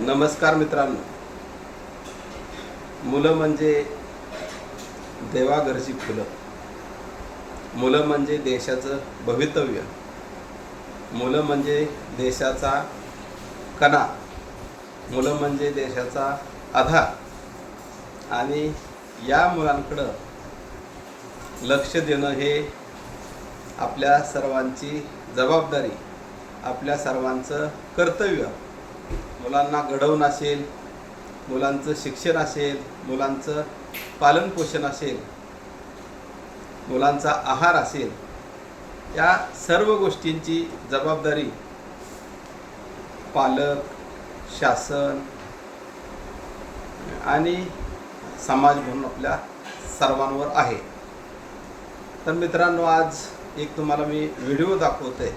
नमस्कार मित्रांनो. मुलं म्हणजे देवाघरची फुलं. मुलं म्हणजे देशाचं भवितव्य. मुलं म्हणजे देशाचा कणा. मुलं म्हणजे देशाचा आधार. आणि या मुलांकडं लक्ष देणं हे आपल्या सर्वांची जबाबदारी आपल्या सर्वांचं कर्तव्य. मुलांना घडवून असेल मुलांचं शिक्षण असेल मुलांचं पालनपोषण असेल मुलांचा आहार असेल या सर्व गोष्टींची जबाबदारी पालक शासन आणि समाज म्हणून आपल्या सर्वांवर आहे. तर मित्रांनो आज एक तुम्हाला मी व्हिडिओ दाखवतोय.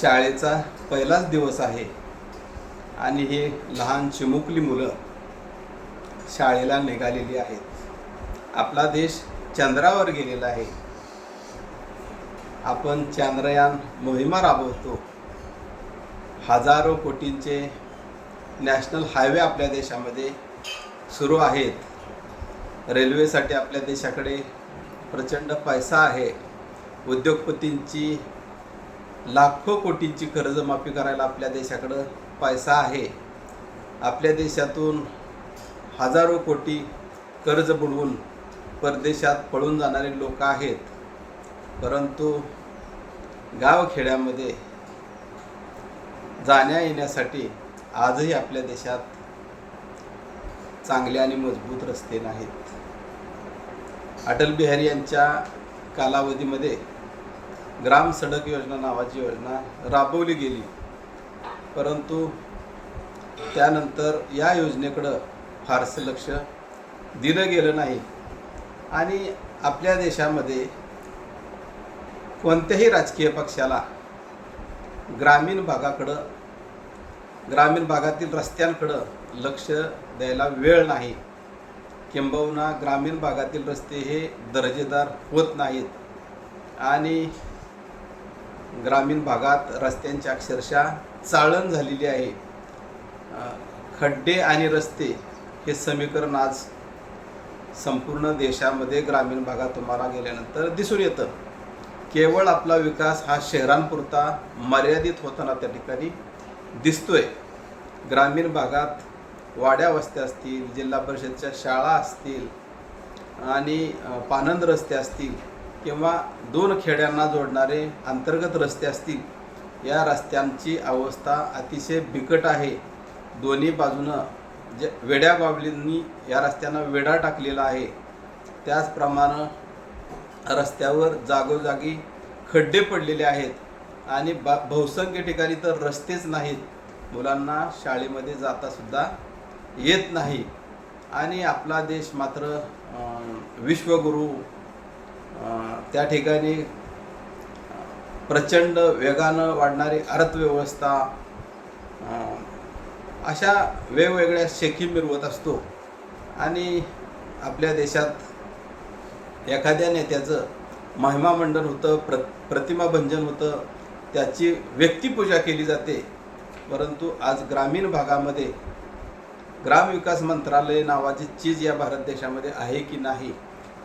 शाळेचा पहिलाच दिवस आहे. आणि हे लहान चिमुकली मुलं शाळेला निघालेली आहेत. आपला देश चंद्रावर गेलेला आहे. आपण चांद्रयान मोहिमा राबवतो. हजारो कोटींचे नॅशनल हायवे आपल्या देशामध्ये सुरू आहेत. रेल्वेसाठी आपल्या देशाकडे प्रचंड पैसा आहे. उद्योगपतींची लाखो कोटींची कर्जमाफी करायला आपल्या देशाकडं पैसा आहे. आपल्या देशातून हजारो कोटी कर्ज बुडवून परदेशात पळून जाणारे लोक आहेत. परंतु गावखेड्यामध्ये जाण्या येण्यासाठी आजही आपल्या देशात चांगले आणि मजबूत रस्ते नाहीत. अटल बिहारी यांच्या कालावधीमध्ये ग्राम सडक योजना नावाची योजना राबवली गेली. परंतु त्यानंतर या योजनेकडं फारसं लक्ष दिलं गेलं नाही. आणि आपल्या देशामध्ये कोणत्याही राजकीय पक्षाला ग्रामीण भागाकडं ग्रामीण भागातील रस्त्यांकडं लक्ष द्यायला वेळ नाही. किंबहुना ग्रामीण भागातील रस्ते हे दर्जेदार होत नाहीत. आणि ग्रामीण भागात रस्त्यांची अक्षरशः चाळण झालेली आहे. खड्डे आणि रस्ते हे समीकरण आज संपूर्ण देशामध्ये ग्रामीण भागात तुम्हाला गेल्यानंतर दिसून येतं. केवळ आपला विकास हा शहरांपुरता मर्यादित होताना त्या ठिकाणी दिसतोय. ग्रामीण भागात वाड्या वस्त्या असतील जिल्हा परिषदच्या शाळा असतील आणि पानंद रस्ते असतील किंवा दोन खेड्यांना जोडणारे अंतर्गत रस्ते असतील या रस्त्यांची अवस्था अतिशय बिकट आहे. दोन्ही बाजूनं जे वेड्या बाबलींनी या रस्त्यांना वेढा टाकलेला आहे. त्याचप्रमाणे रस्त्यावर जागोजागी खड्डे पडलेले आहेत आणि बा बहुसंख्य ठिकाणी तर रस्तेच नाहीत. मुलांना शाळेमध्ये जातासुद्धा येत नाही. आणि आपला देश मात्र विश्वगुरू त्या ठिकाणी प्रचंड वेगानं वाढणारी अर्थव्यवस्था अशा वेगवेगळ्या शेखी मिरवत असतो. आणि आपल्या देशात एखाद्या नेत्याचं महिमामंडन होतं प्र प्रतिमाभंजन होतं त्याची व्यक्तिपूजा केली जाते. परंतु आज ग्रामीण भागामध्ये ग्रामविकास मंत्रालय नावाची चीज या भारत देशामध्ये आहे की नाही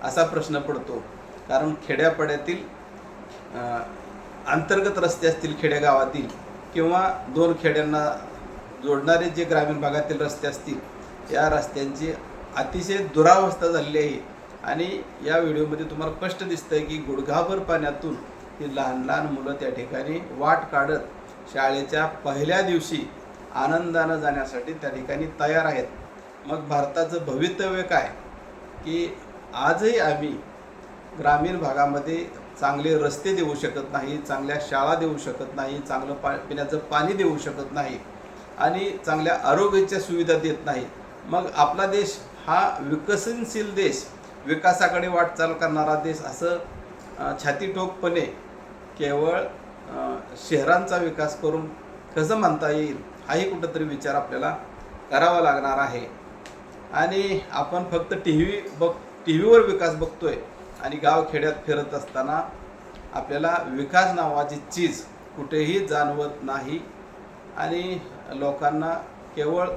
असा प्रश्न पडतो. कारण खेड्यापाड्यातील अंतर्गत रस्ते असतील खेडेगावातील किंवा दोन खेड्यांना जोडणारे जे ग्रामीण भागातील रस्ते असतील या रस्त्यांची अतिशय दुरावस्था झालेली आहे. आणि या व्हिडिओमध्ये तुम्हाला स्पष्ट दिसतंय की गुडघाभर पाण्यातून ही लहान लहान मुलं त्या ठिकाणी वाट काढत शाळेच्या पहिल्या दिवशी आनंदानं जाण्यासाठी त्या ठिकाणी तयार आहेत. मग भारताचं भवितव्य काय? की आजही आम्ही ग्रामीण भागामध्ये चांगले रस्ते देऊ शकत नाही चांगल्या शाळा देऊ शकत नाही चांगलं पा पिण्याचं पाणी देऊ शकत नाही आणि चांगल्या आरोग्याच्या सुविधा देत नाही. मग आपला देश हा विकसनशील देश विकासाकडे वाटचाल करणारा देश असं छातीठोकपणे केवळ शहरांचा विकास करून कसं म्हणता येईल हाही कुठंतरी विचार आपल्याला करावा लागणार आहे. आणि आपण फक्त टी व्ही बघ टी व्हीवर विकास बघतोय आणि गावखेड्यात फिरत असताना आपल्याला विकास नावाची चीज कुठेही जाणवत नाही. आणि लोकांना केवळ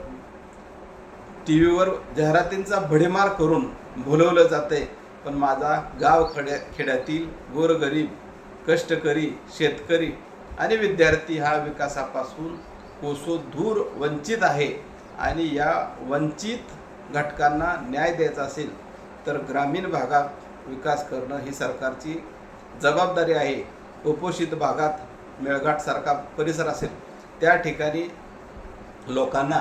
टी व्हीवर जाहिरातींचा भडीमार करून भुलवलं जाते पण माझा गाव खड्या खेड्यातील गोरगरीब कष्टकरी शेतकरी आणि विद्यार्थी हा विकासापासून कोसो दूर वंचित आहे. आणि या वंचित घटकांना न्याय द्यायचा असेल तर ग्रामीण भागात विकास करणं ही सरकारची जबाबदारी आहे. कुपोषित भागात मेळघाटसारखा परिसर असेल त्या ठिकाणी लोकांना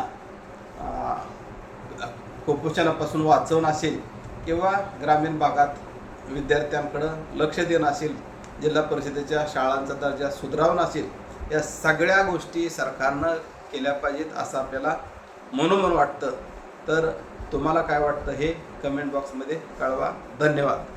कुपोषणापासून वाचवणं असेल किंवा ग्रामीण भागात विद्यार्थ्यांकडं लक्ष देणं असेल जिल्हा परिषदेच्या शाळांचा दर्जा सुधारवणं असेल या सगळ्या गोष्टी सरकारनं केल्या पाहिजेत असं आपल्याला मनोमन वाटतं. तर तुम्हाला काय वाटतं हे कमेंट बॉक्समध्ये कळवा. धन्यवाद.